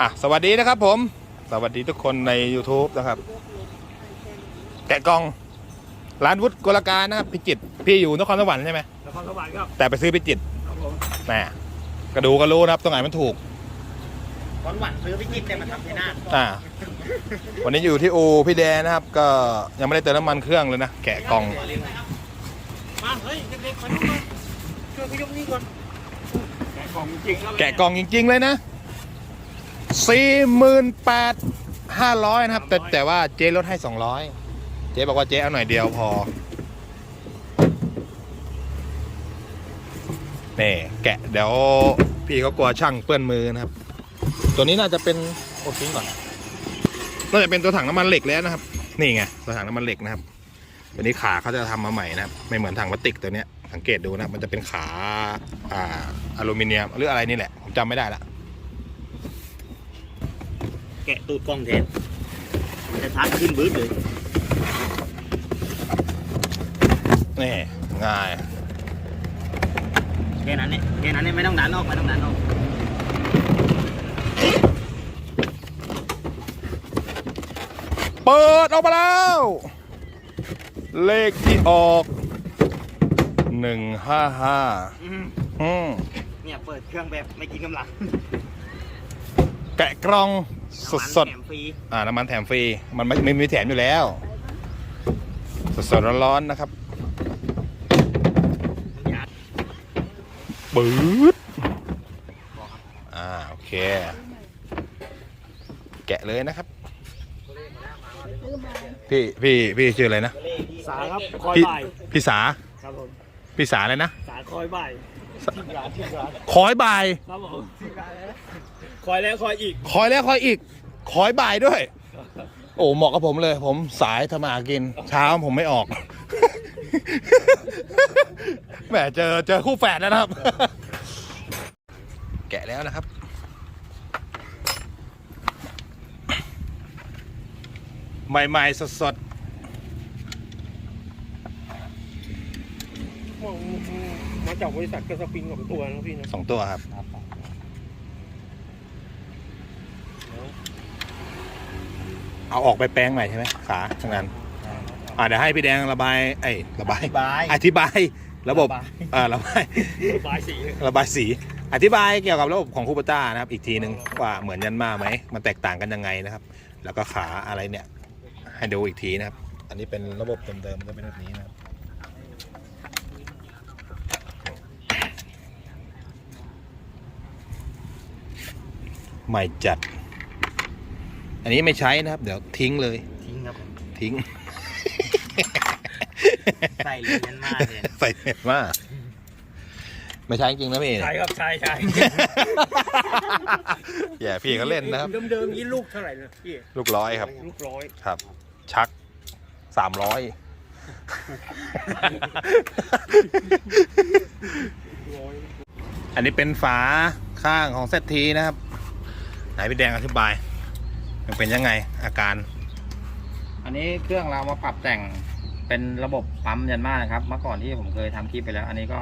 อะสวัสดีนะครับผม สวัสดีทุกคนใน YouTube นะครับ แกะกล่องร้านวุฒิกลการนะครับพิจิตรพี่อยู่นครสวรรค์ใช่ไหมนครสวรรค์ครับแต่ไปซื้อพิจิตรครับผมแหมก็ดูก็รู้นะครับตรงไหนมันถูกขอนหวานซื้อพิจิตรเนี่ยมาทำที่หน้าอ่า วันนี้อยู่ที่อูพี่แดนนะครับ ก็ยังไม่ได้เติมน้ำมันเครื่องเลยนะแกะกล่องมาเฮ้ยเด็กๆมาดูมาช่วยขยกนี่ก่อนแกะกล่องจริงครับแกะกล่องจริง ๆ เลยนะ สี่หมื่นแปดห้าร้อยนะครับ แต่แต่ว่าเจ๊ลดให้สองร้อยเจ๊บอกว่าเจ๊เอาหน่อยเดียวพอนี่แกะเดี๋ยวพี่เขากลัวช่างเปื้อนมือนะครับ ตัวนี้น่าจะเป็นโอ้ทิ้งก่อนน่าจะเป็นตัวถังน้ำมันเหล็กแล้วนะครับ นี่ไงตัวถังน้ำมันเหล็กนะครับตัวนี้ขาเขาจะทำมาใหม่นะครับ ไม่เหมือนถังพลาสติกตัวเนี้ยสังเกตดูนะมันจะเป็นขาอ่าอลูมิเนียมหรืออะไรนี่แหละผมจำไม่ได้ละ แกะตูดกล้องแทนมันจะทักขึ้นบื้อเลยนี่ง่ายแค่นั้นเนี่ยแค่นั้นเนี่ยไม่ต้องดันออกไม่ต้องดันออกเปิดออกมาแล้ว เลขที่ออกหนึ่งห้าห้าอืมอืมเนี่ยเปิดเครื่องแบบไม่กินกำลัง แกะกล่อง สดสดน้ำมันแถมฟรีๆอ่าน้ำมันแถมฟรี มันไม่ไม่มีแถมอยู่แล้ว สดสดๆร้อนๆนะครับยัดปื๊ดอ่าโอเค แกะเลยนะครับ พี่พี่พี่ชื่ออะไรนะ สาครับคอยพี่บ่ายพี่สาครับผมพี่สาอะไรนะ สาคอยบ่ายทีมร้านทีมร้านคอยบ่ายครับผม คอยแล้วคอยอีก คอยแล้วคอยอีก คอยบ่ายด้วย โอ้เหมาะกับผมเลย ผมสายทำมาหากิน เช้าผมไม่ออก แหมเจอเจอคู่แฝดแล้วนะครับ แกะแล้วนะครับ ใหม่ๆสดมาจากบริษัทกระสปริงของตัวนะพี่นะๆสองตัวครับ เอาออกไปแปลงใหม่ใช่ไหมขาทั้งนั้นอ่าเดี๋ยวให้พี่แดงระบายเอ้ยระบายบาย อธิบายระบบระบายอ่าระบายบายสีเลยระบายสี อธิบายเกี่ยวกับระบบของคูปต้านะครับ อีกทีหนึ่งว่าเหมือนยันมาไหมมันแตกต่างกันยังไงนะครับ แล้วก็ขาอะไรเนี่ย ให้ดูอีกทีนะครับ อันนี้เป็นระบบเดิมๆมันจะเป็นแบบนี้นะครับใหม่จัด อันนี้ไม่ใช้นะครับ เดี๋ยวทิ้งเลย ทิ้งครับผมทิ้ง ใส่เหรียญมากเลยใส่เห็นมากไม่ใช่จริงนะพี่ใช่ครับใช่ใช่อย่าพี่เขาเล่นนะครับ เดิมๆนี้ลูกเท่าไหร่นะพี่ลูกร้อยครับ ลูกร้อยครับ ชักสามร้อยร้อยอันนี้เป็นฝาข้างของเซตทีนะครับ ไหนพี่แดงอธิบาย มันเป็นยังไงอาการ อันนี้เครื่องเรามาปรับแต่งเป็นระบบปั๊มยันมานะครับ เมื่อก่อนที่ผมเคยทำคลิปไปแล้ว อันนี้ก็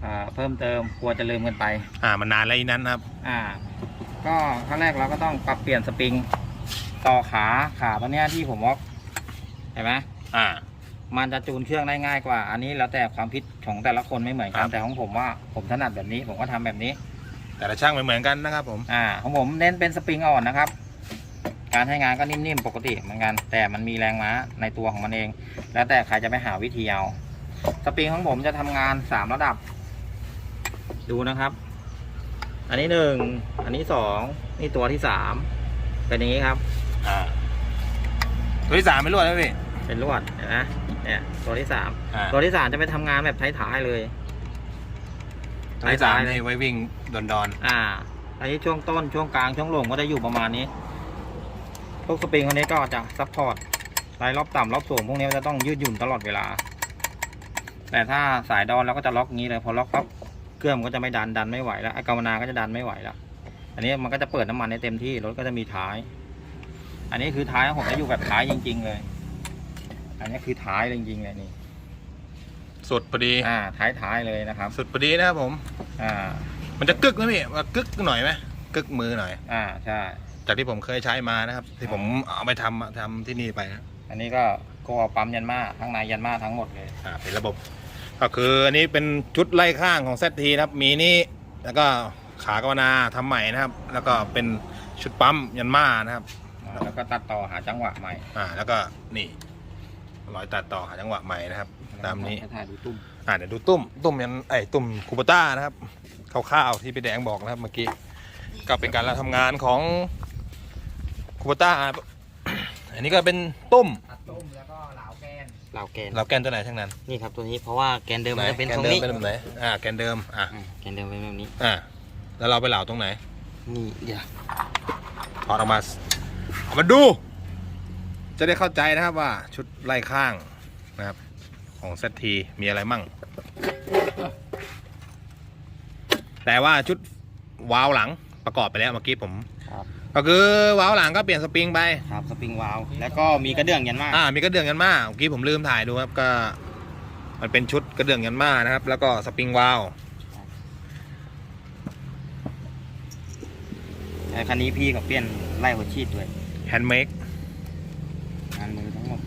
เอ่อเพิ่มเติมกลัวจะลืมกันไป อ่ามันนานแล้วอีนั้นนะครับ อ่า ก็ขั้นแรกเราก็ต้องปรับเปลี่ยนสปริง ต่อขาขาตัวเนี้ยที่ผมวอกเห็นไหมอ่า มันจะจูนเครื่องได้ง่ายกว่า อันนี้แล้วแต่ความคิดของแต่ละคนไม่เหมือนกัครันบแต่ของผมว่าผมถนัดแบบนี้ ผมก็ทำแบบนี้ แต่ละช่างไม่เหมือนกันนะครับผม อ่าของผมเน้นเป็นสปริงอ่อนนะครับ การใช้งานก็นิ่มๆปกติเหมือนกัน แต่มันมีแรงม้าในตัวของมันเอง แล้วแต่ใครจะไปหาวิธีเอาสปริงของผมจะทำงานสามระดับ ดูนะครับ อันนี้หนึ่งอันนี้สองนี่ตัวที่สามเป็นอย่างนี้ครับอ่าตัวที่สามไม่รวดแล้วพี่เป็นลวดเห็นไหมเนี่ยตัวที่สามอ่าตัวที่สามจะไปทำงานแบบท้ายๆเลยตัวที่สามนี่ไว้วิ่งดอนอ่าอันนี้ช่วงต้นช่วงกลางช่วงลงก็จะอยู่ประมาณนี้ พวกสปริงคนนี้ก็จะซัพพอร์ตรายรอบต่ำรอบสูงพวกนี้มันจะต้องยืดหยุ่นตลอดเวลา แต่ถ้าสายดอนเราก็จะล็อกงี้เลยพอล็อกปั๊บเครื่องมันก็จะไม่ดันดันไม่ไหวแล้วไอ้กาวนาก็จะดันไม่ไหวแล้ว อันนี้มันก็จะเปิดน้ำมันได้เต็มที่รถก็จะมีท้าย อันนี้คือท้ายของผมจะอยู่แบบท้ายจริง ๆ เลย อันนี้คือท้ายเลยจริงๆเลยนี่ๆสุดพอดีอ่าท้ายท้ายๆเลยนะครับ สุดพอดีนะครับผม อ่า มันจะกึกนะพี่มันกึกหน่อยไหมกึกมือหน่อย อ่าใช่ จากที่ผมเคยใช้มานะครับ ที่ผมเอาไปทำอะทำที่นี่ไปนะอันนี้ก็ก็ปั๊มยันมาทั้งในยันมาทั้งหมดเลย อ่าเป็นระบบ ก็คืออันนี้เป็นชุดไล่ข้างของเซตทีนะครับ มีนี่แล้วก็ขากาวนาทำใหม่นะครับ แล้วก็เป็นชุดปั๊มยันมานะครับอ่าแล้วก็ตัดต่อหาจังหวะใหม่อ่าแล้วก็นี่รอยตัดต่อหาจังหวะใหม่นะครับ ตามนี้ให้ถ่ายดูตุ้มอ่าเดี๋ยวดูตุ้มตุ้มยันไอ้ยตุ้มคูปต้านะครับคร่าวๆที่พี่แดงบอกนะครับเมื่อกี้ก็เป็นการทำงานของ คูปต้านะครับอันนี้ก็เป็นตุ้มตุ้มแล้วก็เหลาแกนเหลาแกนเราแกนตัวไหนทั้งนั้นนี่ครับตัวนี้เพราะว่าแกนเดิมมันจะเป็นแกตรงเดิมนี้เป็นแบบไหนอ่าแกนเดิมอ่าอ่าแกนเดิมเป็นแบบนี้ อ่าแล้วเราไปเหลาตรงไหนนี่เดี๋ยวถอดออกมาเอามาดู จะได้เข้าใจนะครับว่าชุดไล่ข้างนะครับ ของเซตทีมีอะไรมั่ง แต่ว่าชุดวาล์วหลังประกอบไปแล้วเมื่อกี้ผมครับ ก็คือวาล์วหลังก็เปลี่ยนสปริงไป ครับสปริงวาล์วแล้วก็มีกระเดื่องยันมาอ่า มีกระเดื่องกันมาเมื่อกี้ผมลืมถ่ายดูครับก็ มันเป็นชุดกระเดื่องกันมานะครับ แล้วก็สปริงวาล์วแล้วคันนี้พี่เขาเปลี่ยนไล่หัวชีดด้วยแฮนด์เมดงานมือทั้งหมด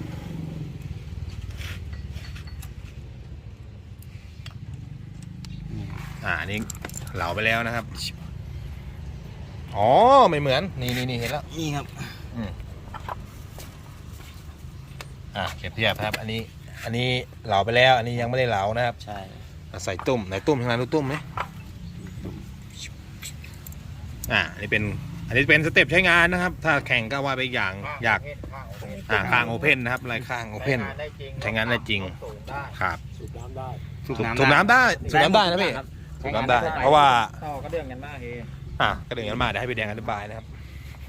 นี่ครับอ่าอันนี้เหลาไปแล้วนะครับ อ๋อไม่เหมือนนี่นี่นี่เห็นแล้วนี่ครับอ่าเปรียบเทียบครับ อันนี้ อันนี้เหลาไปแล้ว อันนี้ยังไม่ได้เหลานะครับ ใช่ใส่ตุ้มไหนตุ้มทางนั้นรู้ตุ้มไหมอ่าอันนี้เป็นอันนี้เป็นสเต็ปใช้งานนะครับ ถ้าแข่งก็ว่าไปอีกอย่างอยากอ่าข้างโอเพนนะครับลายข้างโอเพนใช้งานได้จริงครับสูบน้ำได้สูบสูบน้ำน้ำได้สูบน้ำได้นะพี่ครับสูบน้ำได้ เพราะว่าต่อกระเดื่องยันมาเฮ อะกระเดื่องกันมาเดี๋ยวให้พี่แดงอธิบายนะครับ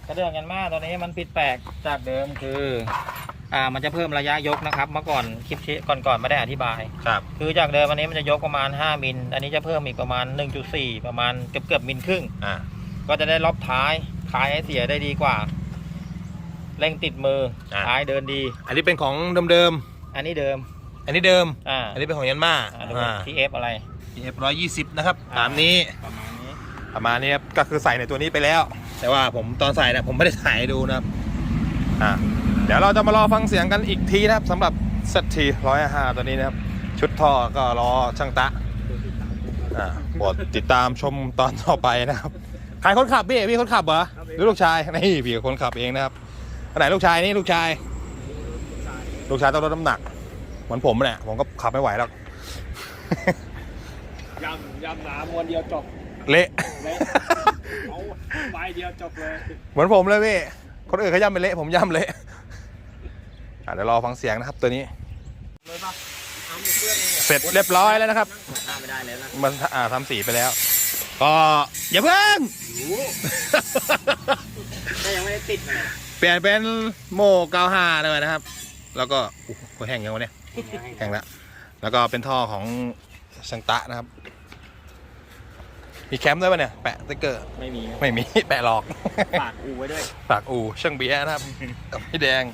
กระเดื่องยันมาตัวนี้มันผิดแปลกจากเดิมคือ อ่ามันจะเพิ่มระยะยกนะครับ เมื่อก่อนคลิปก่อนก่อนๆไม่ได้อธิบาย ครับ คือจากเดิมอันนี้มันจะยกประมาณ 5มิลอันนี้จะเพิ่มอีกประมาณ 1.4 ประมาณเกือบเกือบๆมิลครึ่ง อ่าก็จะได้รอบท้ายท้ายให้เสียได้ดีกว่าเร่งติดมืออ่าท้ายเดินดี อันนี้เป็นของเดิมอันนี้เดิม ๆอันนี้เดิม อ่าอันนี้เป็นของยันมาอ่าดูอ่าทีเอฟอะไร TF ร้อยยี่สิบนะครับอ่าตามนี้ประมาณนี้ ประมาณนี้ครับก็คือใส่ในตัวนี้ไปแล้ว แต่ว่าผมตอนใส่นะผมไม่ได้ใส่ให้ดูนะครับอ่าเดี๋ยวเราจะมารอฟังเสียงกันอีกทีนะครับสำหรับเซตทีร้อยห้าตัวนี้นะครับ ชุดท่อก็รอช่างตะอ่าโปรดติดตามชมตอนต่อไปนะครับใครคนขับพี่พี่คนขับเหรอหรือลูกชายนี่พี่คนขับเองนะครับอันไหนลูกชายนี่ลูกชาย ลูกชายต้องลดน้ำหนักเหมือนผมเนี่ยผมก็ขับไม่ไหวแล้วยำยำหนามวนเดียวจบ เละเละเอาใบเดียวจบเลยเหมือนผมเลยพี่คนอื่นเขาย่ำเป็นเละผมย่ำเละอะเดี๋ยวรอฟังเสียงนะครับตัวนี้ เลยปะเอาหมูเพื่อนเลยเสร็จเรียบร้อยแล้วนะครับ หน้าไม่ได้แล้วนะมันอ่าทำสีไปแล้ว ก็อย่าเพิ่งก็ยังไม่ได้ติดเลยเปลี่ยนเป็นโม95เลยนะครับ แล้วก็อู้หูแห้งยังวะเนี่ย แห้งแล้วแล้วก็เป็นท่อของชังตะนะครับ มีแคมป์ด้วยปะเนี่ย แปะสติ๊กเกอร์ ไม่มีไม่มี แปะหลอก ฝากอูไว้ด้วย ฝากอู่ช่างเบียร์นะครับ กับพี่แดง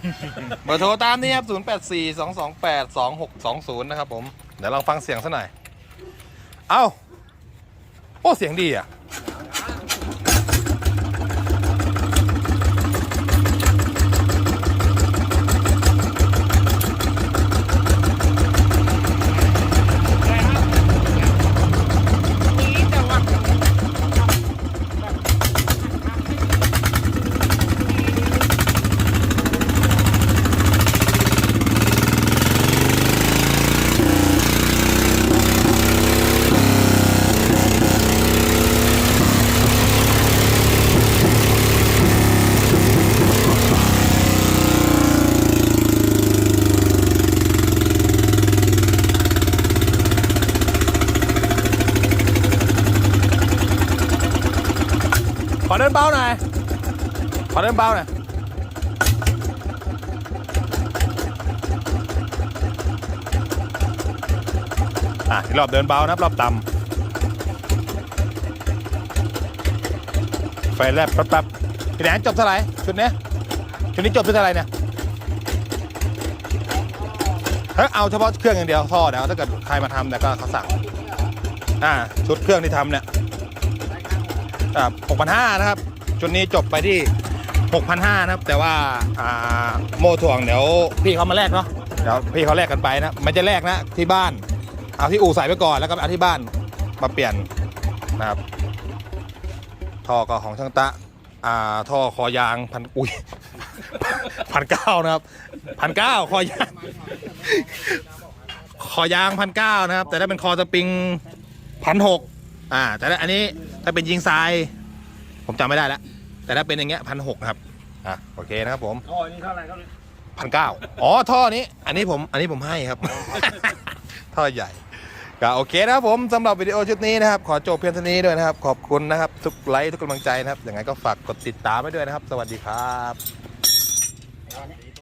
เบอร์โทรตามนี้ครับ 0 8 4 2 2 8 2 6 2 0 นะครับผม เดี๋ยวลองฟังเสียงสักหน่อย เอ้า โอ้ เสียงดีอะ ขอเดินเบาหน่อย ขอเดินเบาหน่อย อะอีกรอบเดินเบานะรอบต่ำไฟแลบแป๊บๆพี่แดนจบเท่าไหร่ชุดเนี้ยชุดนี้จบที่เท่าไหร่เนี่ยเฮ้ยเอาเฉพาะเครื่องอย่างเดียวท่อเดี๋ยวถ้าเกิดใครมาทำเนี่ยก็เขาสั่ง อ่าชุดเครื่องที่ทำเนี่ย หกพันห้านะครับ ชุดนี้จบไปที่หกพันห้านะครับ แต่ว่าอ่าโม่ถ่วงเดี๋ยวพี่เขามาแลกเนาะเดี๋ยวพี่เขาแลกกันไปนะไม่จะแลกนะที่บ้าน เอาที่อู่ใส่ไปก่อนแล้วก็เอาที่บ้านมาเปลี่ยนนะครับท่อก็ของช่างตะอ่าท่อคอยางพันอุ้ยพันเก้านะครับพันเก้าคอยางคอยางพันเก้านะครับ แต่ถ้าเป็นคอสปริงพันหก อ่า แต่ถ้าอันนี้ถ้าเป็นยิงทราย ผมจำไม่ได้แล้วแต่ถ้าเป็นอย่างเงี้ยพันหกนะครับอะโอเคนะครับผมอ๋อนี่เท่าไหร่ครับพันเก้าอ๋อท่อนี้ อันนี้ผมอันนี้ผมให้ครับ ท่อใหญ่ก็โอเคนะครับผมสำหรับวิดีโอชุดนี้นะครับ ขอจบเพียงเท่านี้ด้วยนะครับ ขอบคุณนะครับ ทุกไลค์ทุกกำลังใจนะครับอย่างไรก็ฝากกดติดตามไว้ด้วยนะครับ สวัสดีครับ